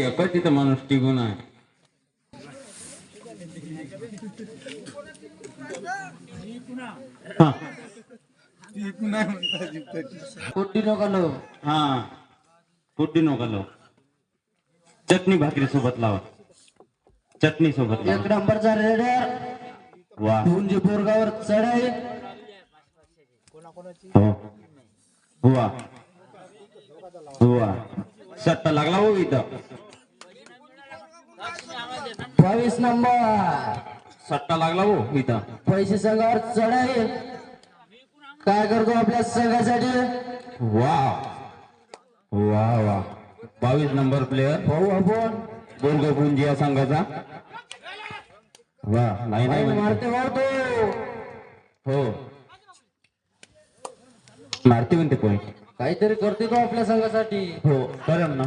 एकच तिथं माणूस टिकून आहे. हा. कुट्टी नको लो हा. पुड्डी नका लाव चटणी भाकरी सोबत लावा. चटणी सोबत एक नंबरचा रेडर. वा. पुंजी बोरगावर चढाई हो. वा वा सट्टा लागला हो इथं. बावीस नंबर. सट्टा लागला हो इथं. पैसे संघावर चढाई. काय करतो आपल्या संघासाठी? वा वा वा बावीस नंबर प्लेअर भाऊ आपण. बोरगपुंजी या संघाचा. वा नाही नाही. मारते भाऊ तो हो. मारते म्हणते पॉईंट काहीतरी करते तो आपल्या संघासाठी. हो करेल ना.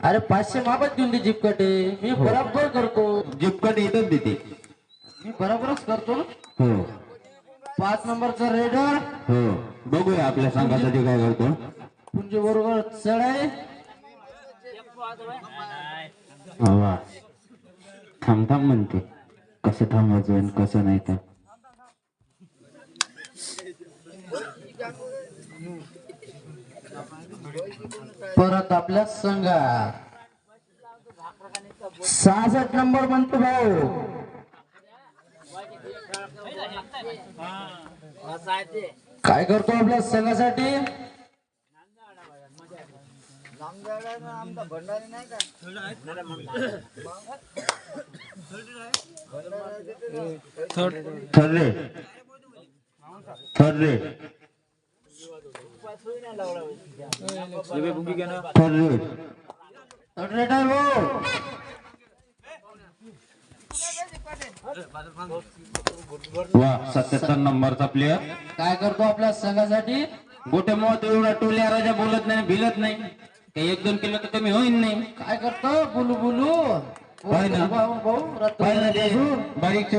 अरे पाचशे मापत देऊन दे जिपकटे. मी बराबर करतो. जिपकट येतच देते. मी बरोबरच करतो. हो. पाच नंबरचा रेडर. हो. बघूया आपल्या संघासाठी काय करतो. पुंजी बरोबर हा, वा थांब थांब म्हणते. कसं थांबायचं कसं नाही तर. परत आपल्या संघात. सहासष्ट नंबर म्हणतो भाऊ. काय करतो आपल्या संघासाठी? ठरले ठरले ठरले रेड आहे भाऊ वा सत्याहत्तर नंबरचा प्लेअर काय करतो आपल्या संघासाठी? गोटे मोठ एवढा टोल्या राजा बोलत नाही भिलत नाही. काही एक दोन केलं तर कमी होईन नाही. काय करतो? बुलू बुलू. बारीक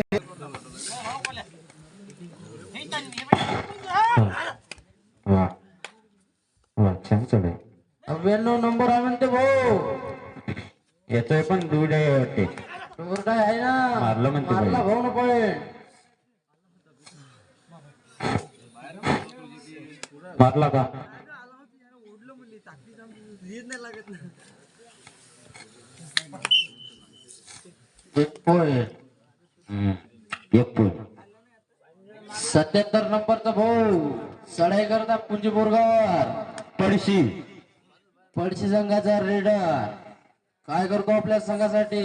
नव्याण्णव नंबर आहे म्हणते भाऊ. याचं पण दूध आहे वाटते. काय आहे ना? मारलं म्हणते मारला. भाऊ ना पॉईंट मारला का? एक पॉईंट. एक पूल सत्याहत्तर नंबरचा भाऊ. चढाई करता पुंजी बोरगावर पडशी पडशी संघाचा रेडर. काय करतो आपल्या संघासाठी?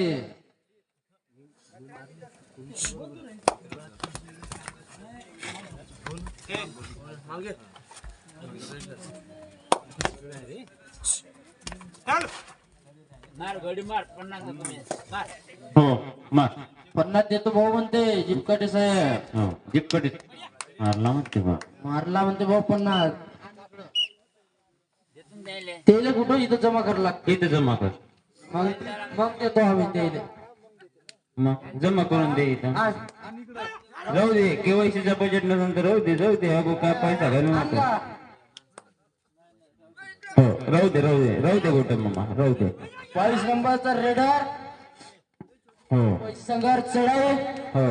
हो मार पन्नास देतो भाऊ म्हणते जिपकाटे साहेब. हो जिपकटीत मारला म्हणते बा. मारला म्हणते भाऊ पन्नास. तेले कुठं इथं जमा करावं लागते? इथे जमा कर. मग मग देतो आम्ही तेले. मग जमा करून दे इथं. जाऊ दे केवायसीचा बजेट नसेल तर राहू दे जाऊ दे अगो काय पैसा घालू नको. हो राहू दे राहू दे राहू दे गोटे मामा राहू दे. बावीस नंबरचा रेडर हो. संघावर चढाई हो.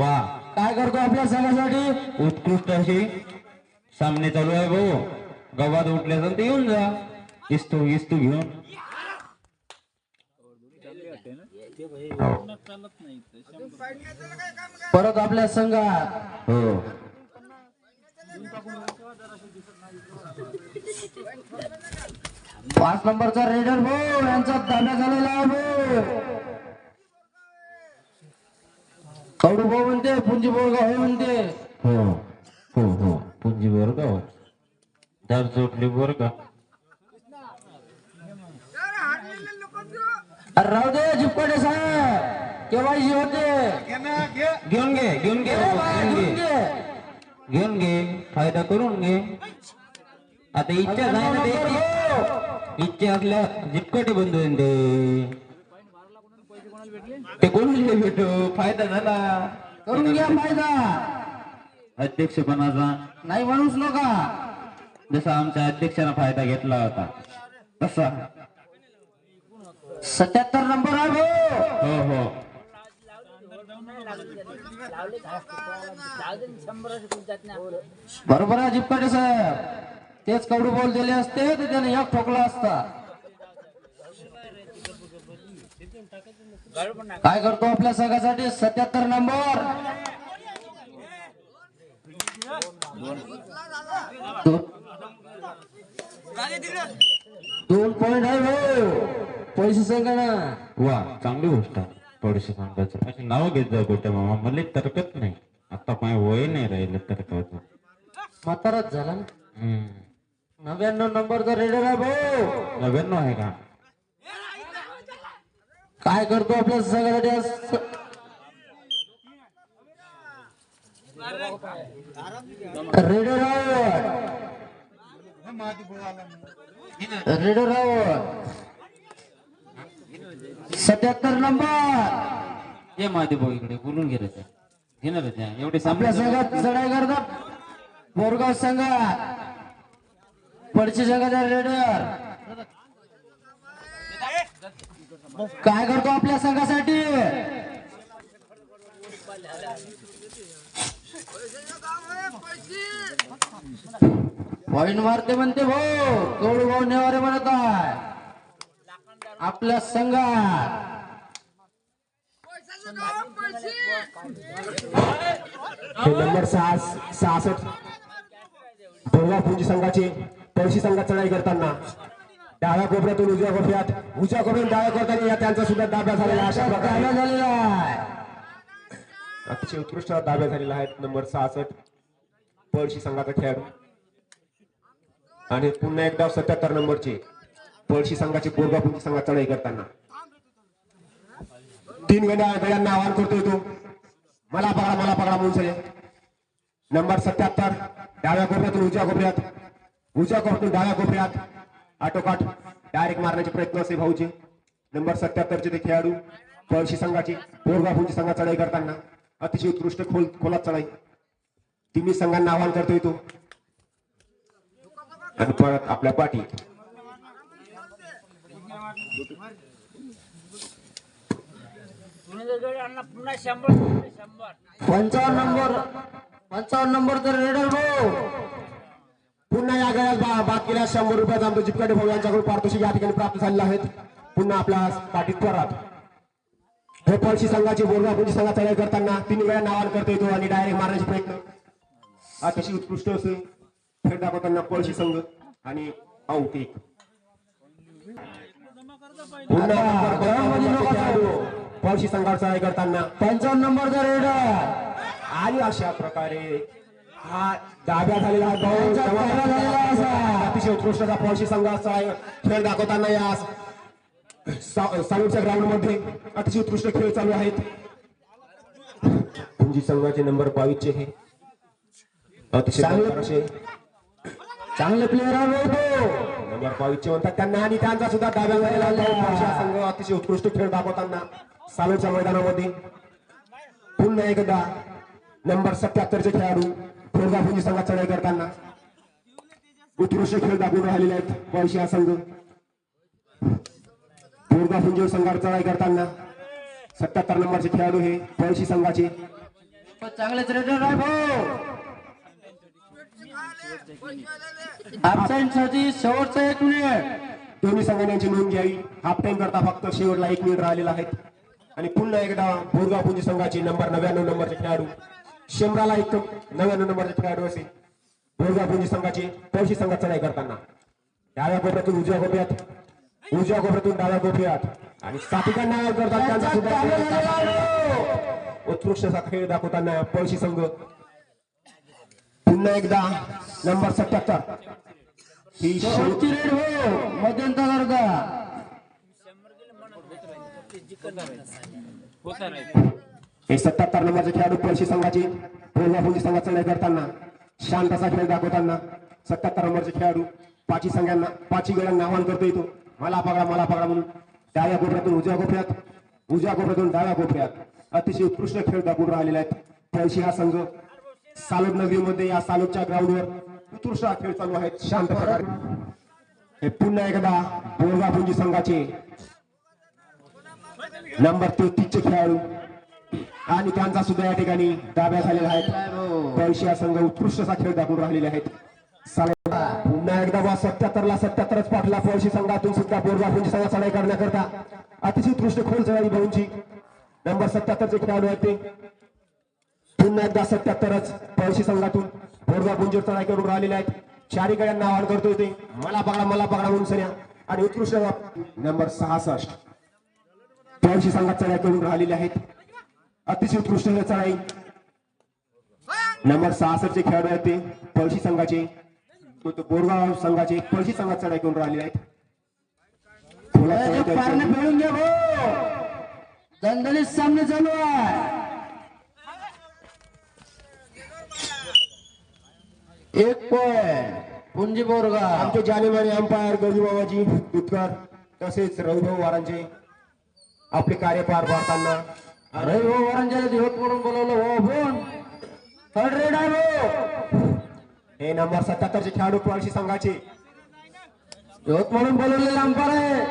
वा. काय करतो आपल्या संघासाठी उत्कृष्ट अशी सामने चालू आहे भाऊ. गव्हात उठल्या तर येऊन जा. इस्तू इस्तू घेऊन. हो. परत आपल्या संघात. हो. पाच नंबरचा रेडर भो यांचा ताब्या झालेला आहे भो कडू भाऊ म्हणते पुंजी बोरगाव हे म्हणते. हो हो हो. पुंजी बोरगाव. का हो दार चोटली बर का? अरे राहू दे जिपकडे साहेब. केवायसी होते. घेऊन घे घेऊन घे घेऊन घे. फायदा करून घे. आता इच्छा नाही ना द्यायची. इच्छा असल्या जिपकटी बंधू होईन ते. ते कोणाला भेटो? फायदा झाला. करून घ्या फायदा. अध्यक्षपणाचा नाही म्हणूच नका जसा आमच्या अध्यक्षानं फायदा घेतला होता. तसा. सत्याहत्तर नंबर आहे भाऊ. हो हो. बरोबर आहे जिपकाटे साहेब. तेच कवडू बॉल दिले असते तर त्याने एक ठोकला असता. काय करतो आपल्या संघासाठी? सत्याहत्तर नंबर. दोन. पॉइंट आहे भाऊ पैसे सांगा ना. वा चांगली गोष्ट आहे. थोडीशी सांगायचं. अशी नाव घेत जा गोट्या मामा. मला तरकत नाही. आता माझ्या वय नाही राहिलं तरकाचं. म्हाताराच झाला ना. हम्म. नव्याण्णव नंबरचा रेडर आहे भाऊ. नव्याण्णव आहे का? काय करतो आपल्या संघासाठी आज स- रेडर रेडर सत्याहत्तर नंबर. ये महादेव भाऊ इकडे बोलून घे रे त्या. घे ना रे त्या. एवढे आपल्या संघात चढाई करतात. बोरगाव संघात. पडशी संघाचा रेडर. काय करतो आपल्या संघासाठी? पॉइंट मारते म्हणते भाऊ कवडू भाऊ नेवारे म्हणत आहे. आपल्या संघात. हे नंबर सहा सहासष्ट. बोरगा पुंजी संघाचे पळशी संघात चढाई करताना डाव्या कोपऱ्यातून उजव्या कोपऱ्यात उजव्या कोपऱ्यातून डाव्या करताना या त्यांचा सुद्धा दाब्या झालेला. अशा प्रकारे झालेला आहे. अतिशय उत्कृष्ट दाब्या झालेला आहे नंबर सहासष्ट पळशी संघाचा खेळाडू. आणि पुन्हा एकदा सत्याहत्तर नंबरचे पळशी संघाचे बोरगा संघात चढाई करताना. तीन गड्या गड्यांना आवाहन करतोय तो. मला पकडा मला पकडा म्हणून सगळे नंबर सत्याहत्तर डाव्या कोपऱ्यातून उजव्या कोपऱ्यात. उजव्या कोपऱ्यातून डाव्या कोपऱ्यात. आटोकाट डायरेक्ट मारण्याचे प्रयत्न असे भाऊचे नंबर सत्याहत्तरचे ते खेळाडू पळशी संघाची बोरगापूरची संघात चढाई करताना. अतिशय उत्कृष्ट खोल खोलात चढाई. तिन्ही संघांना आवाहन करतोय तो. आणि परत आपल्या पाठी. पंचावन्न नंबर पंचावन्न नंबर तर रेडर भाऊ. पुन्हा या गळ्यात बा- बाद शंभर रुपयाचा आमचा जिपकाटे भाऊ. यांच्याकडून पारितोषिक या ठिकाणी प्राप्त झालेला आहेत. पुन्हा आपल्या पाठीत परत. हे पळशी संघाचे बोरगापूंची संघात चढाई करताना तीन वेळा नावान करता येतो आणि डायरेक्ट मारण्याचे प्रयत्न. अतिशय उत्कृष्ट असे खेळ दाखवताना पळशी संघ आणि आऊट एक नंबर पळशी संघात चढाई करताना. पंचावन्न नंबरचा रेडर. आणि अशा प्रकारे हा डाव्या झालेला. त्यांचा. अतिशय उत्कृष्ट पळशी संघाचा खेळ दाखवताना या साऊंडच्या ग्राउंडमध्ये अतिशय उत्कृष्ट खेळ चालू आहेत. पुंजी संघाचे नंबर बावीस चे हे. अतिशय चांगले- प्लेअर आहे नंबर बावीस चे म्हणतात त्यांना आणि त्यांचा सुद्धा डाव्या संघ अतिशय उत्कृष्ट खेळ दाखवताना सालोच्या मैदानामध्ये. पुन्हा एकदा नंबर सत्याहत्तर चे खेळाडू थोडगा पुंजी संघात चढाई करताना उत्कृष्ट खेळ दाखवून राहिलेले आहेत. पळशी हा संघ. थोडगा पुंजी संघात चढाई करताना सत्याहत्तर नंबरचे खेळाडू हे पळशी संघाचे. चांगलेच रेडर आहे भाऊ. ऍबसेंटसाठी शेवटचा एक मिनिट दोन्ही संघाने यांची नोंद घ्यावी. हाफ टाइम करता फक्त शेवटला एक मिनिट राहिलेला आहे. आणि पुन्हा एकदा बोरगाव पुंजी संघाचे नंबर नव्याण्णव नंबरचे खेळाडू. शंभराला एक नव्याण्णव नंबरचे खेळाडू असे. बोरगाव पुंजी संघाचे पळशी संघात चढाई करताना. डाव्या कोपऱ्यातून उजव्या कोपऱ्यात उजव्या कोपऱ्यातून डाव्या कोपऱ्यात. आणि साथिकांना करतात त्यांचा सुद्धा खेळ उत्कृष्ट असा खेळ दाखवताना पळशी संघ. पुन्हा एकदा नंबर सत्याहत्तर. ही शेवट शेवटची रेड भाऊ मध्यंतराचा हे सत्याहत्तर नंबरचे खेळाडू पळशी संघाचे पोरगापुंजी संघात चढाई करताना शांत असा खेळ दाखवताना सत्याहत्तर नंबरचे खेळाडू पाची संघांना पाची वेळांना आव्हान करतो येतो मला पकडा मला पकडा म्हणून डाव्या कोपऱ्यातून उजव्या कोपऱ्यात उजव्या कोपऱ्यातून डाव्या कोपऱ्यात अतिशय उत्कृष्ट खेळ दाखवून राहिलेले आहेत पळशी हा संघ सालोद नगरीमध्ये या सालोदच्या ग्राउंडवर उत्कृष्ट हा खेळ चालू आहे. शांत प्रकारे हे पुन्हा एकदा बोरगा पुंजी संघाचे नंबर तेहतीस चे खेळाडू आणि त्यांचा सुद्धा या ठिकाणी डाव्या झालेला आहे काय भाऊ पैशिया संघ उत्कृष्ट असा खेळ दाखवून राहिलेले आहेत पुन्हा एकदा वा सत्याहत्तरला सत्याहत्तरच पाठला. पळशी संघातून सुद्धा बोरबापूंची पुंजी चढाई करण्याकरता अतिशय उत्कृष्ट खोल चढाई भाऊंची. नंबर सत्याहत्तरचे खेळाडू आहेत ते. पुन्हा एकदा सत्याहत्तरच पळशी संघातून. बोरबापूंची चढाई करून राहिलेले आहेत. चारी गड्यांना आवाहन करतोय ते. मला पकडा मला पकडा म्हणून सन्या. आणि उत्कृष्ट नंबर सहासष्ट. पळशी संघात चढाई करून राहिलेले आहेत. अतिशय उत्कृष्ट चढाई. नंबर सहासष्टचे खेळाडू आहेत ते. पळशी संघाचे बोरगाव संघाचे पळशी संघात चढाई करून राहिलेले आहेत. फेडून घ्या भाऊ. दणदणीत सामने चालू आहे. एक पॉइंट पुंजी बोरगा आमचे जानेमाने अंपायर गजू बाबाजी दुधकर तसेच रविभाऊ वारांचे आपले कार्य पार पाडताना दिवस म्हणून बोलवलं हो आपण थर्ड रेड आहे भाऊ. हे नंबर सत्याहत्तर चे खेळाडू पळशी संघाचे. दिवस म्हणून बोलवलेलं अंपायर आहे.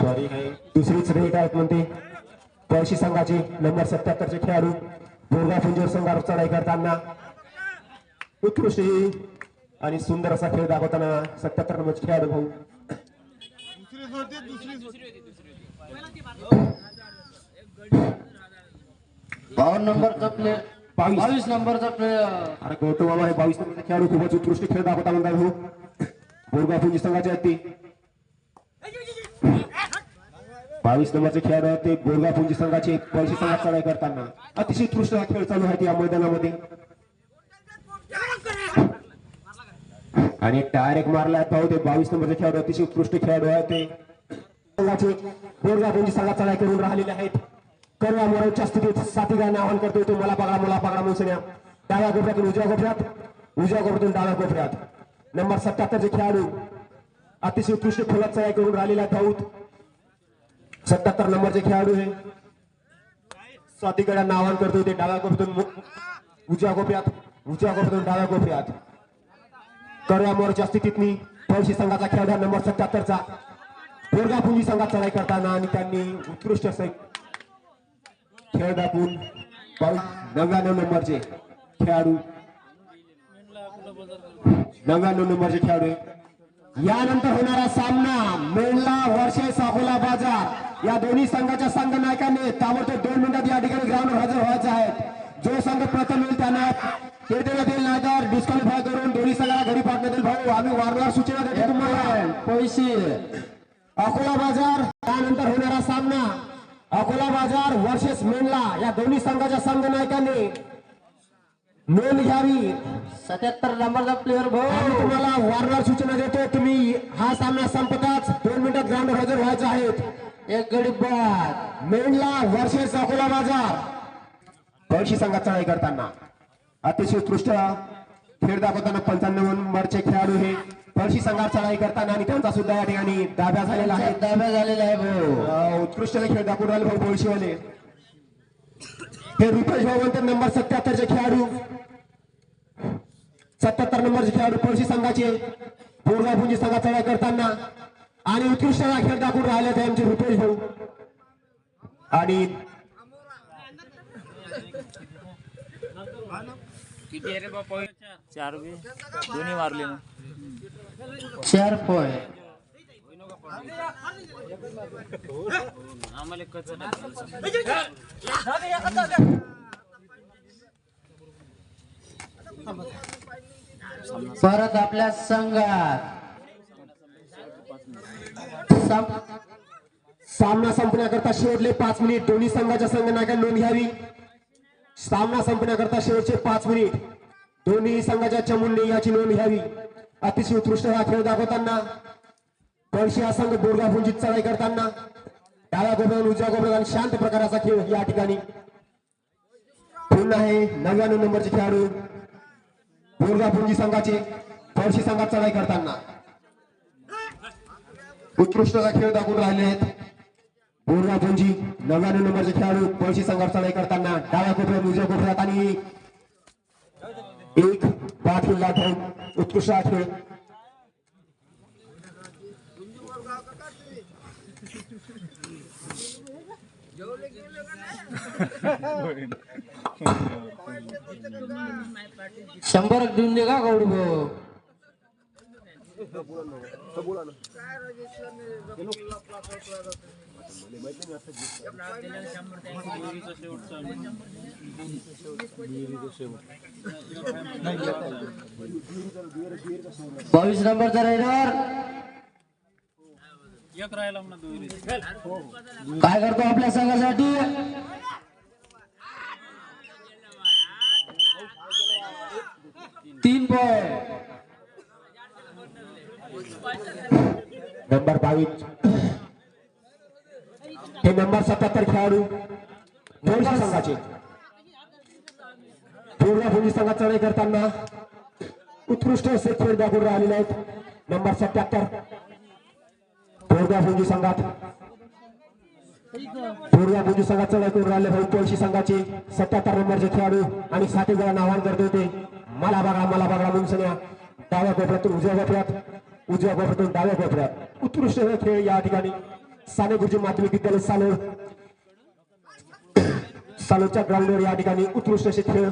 सॉरी दुसरीच रेट आहेत म्हणते. पळशी संघाचे नंबर सत्याहत्तर चे खेळाडू. बोरगा फुंजोर संघावर चढाई करताना. उत्कृष्ट आणि सुंदर असा खेळ दाखवताना सत्याहत्तर नंबर खेळाडू भाऊ. बावन्न नंबरचा प्लेअर बावीस. बावीस नंबरचा प्लेअर अरे गौतम बाबा हे बावीस नंबरचे खेळाडू खूपच उत्कृष्ट खेळ दाखवता म्हणतात हो बोरगा पुंजी संघाचे आहेत ते. बावीस नंबरचे खेळाडू आहेत ते बोरगा पुंजी संघाचे पळशी संघात चढाई करताना. अतिशय उत्कृष्ट हा खेळ चालू आहे या मैदानामध्ये. आणि डायरेक्ट मारला भाऊ ते बावीस नंबरचे खेळाडू अतिशय उत्कृष्ट खेळाडू आहेत ते. संघाचे बोरगा पुंजी संघात चढाई करून राहिलेले आहेत. करूया मोराच्या स्थितीत साथी आवाहन करतोय तो मला पकडा मला पकडा मुसण्या डाव्या कोपऱ्यातून उजव्या कोपऱ्यात उजव्या कोपऱ्यातून डाव्या कोपऱ्यात. नंबर सत्याहत्तरचे खेळाडू अतिशय उत्कृष्ट फुलाचा चढाई करून राहिलेला भाऊत सत्याहत्तर नंबरचे खेळाडू हे. स्वातीकडे आवाहन करतो ते डाव्या कोपऱ्यातून उजव्या कोपऱ्यात उजव्या कोपऱ्यातून डाव्या कोपऱ्यात. करव्या मोरच्या स्थितीत मी पळशी संघाचा खेळाडू नंबर सत्याहत्तरचा. बोरगा संघात चढाई करताना आणि त्यांनी उत्कृष्ट असं खेळ दाखवून नव्याण्णव नंबरचे खेळाडू. नव्याण्णव नंबरचे खेळाडू. यानंतर होणारा सामना मेंढला वर्षे साकोला बाजार. या दोन्ही संघाच्या संघ नायकांनी ताबडतोब दोन मिनिटात या ठिकाणी ग्राउंडवर हजर व्हायचे आहेत. जो संघ प्रथम येईल त्यांना येईल नाही तर डिस्क्वालिफाय करून दोन्ही संघाला घरी पाठवण्यात येईल. भाऊ आम्ही वारंवार सूचना देतो तुम्हाला. पैसे. अकोला बाजार त्यानंतर होणारा सामना. अकोला बाजार वर्सेस मेंढला या दोन्ही संघाच्या संघ नायकांनी नोंद घ्यावी. सत्याहत्तर नंबरचा प्लेअर भाऊ. तुम्हाला वारंवार सूचना देतो तुम्ही हा सामना संपताच दोन मिनिटात ग्राउंडवर हजर व्हायचे आहेत. एक गडी बाद. मेंढला वर्सेस अकोला बाजार. पळशी संघात चढाई करताना. अतिशय उत्कृष्ट. खेळ दाखवताना पंच्याण्णव नंबरचे खेळाडू हे पळशी संघात चढाई करताना आणि त्यांचा सुद्धा या ठिकाणी दाब्या झालेला आहे. दाब्या झालेला आहे भाऊ. उत्कृष्ट खेळ दाखवून राहिले भाऊ पळशीवाले. हे रुपेश भाऊ म्हणतात नंबर सत्याहत्तरचे खेळाडू. सत्याहत्तर नंबरचे खेळाडू पळशी संघाचे. पुंजी संघात चढाई करताना. आणि उत्कृष्ट खेळ दाखवून राहिले ते आमचे रुपेश भाऊ. आणि किती चार बी. दोन्ही मारले ना. चार आम्हाला कच परत आपल्या संघात. सम- सामना संपण्याकरता शेवटले पाच मिनिट. दोन्ही संघाच्या संघनायकांनी नोंद घ्यावी. सामना संपण्याकरता शेवटचे पाच मिनिट. दोन्ही संघाच्या चमुंनी याची नोंद घ्यावी. अतिशय उत्कृष्ट हा खेळ दाखवताना कळशी हा संघ बोरगाफुंजीत चढाई करताना डाव्या गोबरान उजव्या गोबरान आणि शांत प्रकाराचा खेळ या ठिकाणी. पुन्हा आहे नव्याण्णव नंबरचे खेळाडू बोरगाफुंजी संघाचे कळशी संघात चढाई करताना. उत्कृष्ट खेळ दाखवून राहिले आहेत. बोरगा पुंजी नव्याण्णव नंबरचे खेळाडू कळशी संघात चढाई करताना डाव्या कोपऱ्यात उजव्या कोपऱ्यात आणि एक बाद किल्ला घेऊन उत्कृष्ट हा। खेळ शंभर देऊन दे का गौड भाऊ शेवट बावीस नंबरचा रायडर काय करतो आपल्या संघासाठी? तीन पॉइंट नंबर बावीस. हे नंबर सत्याहत्तर खेळाडू. दोनशे संघाचे? पूर्ण पोलीस संघात चढाई करताना उत्कृष्ट असे खेळ दाखवून राहिलेले आहेत. नंबर सत्याहत्तर. पोरगा भुंजी संघात. पूर्वा भुंजी संघात चढाई करून राहिले भाऊ तुळशी संघाचे सत्याहत्तर नंबरचे खेळाडू आणि साथी जरा आव्हान करत होते मला बघा मला बघा म्हणून सगळ्या डाव्या कोपऱ्यातून उजव्या कोपऱ्यात उजव्या कोपऱ्यातून डाव्या कोपऱ्यात. उत्कृष्ट हे खेळ या ठिकाणी. साने गुरुजी माध्यमिक विद्यालय सालोड सालोडच्या ग्राउंडवर या ठिकाणी उत्कृष्ट असे खेळ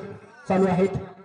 चालू आहेत.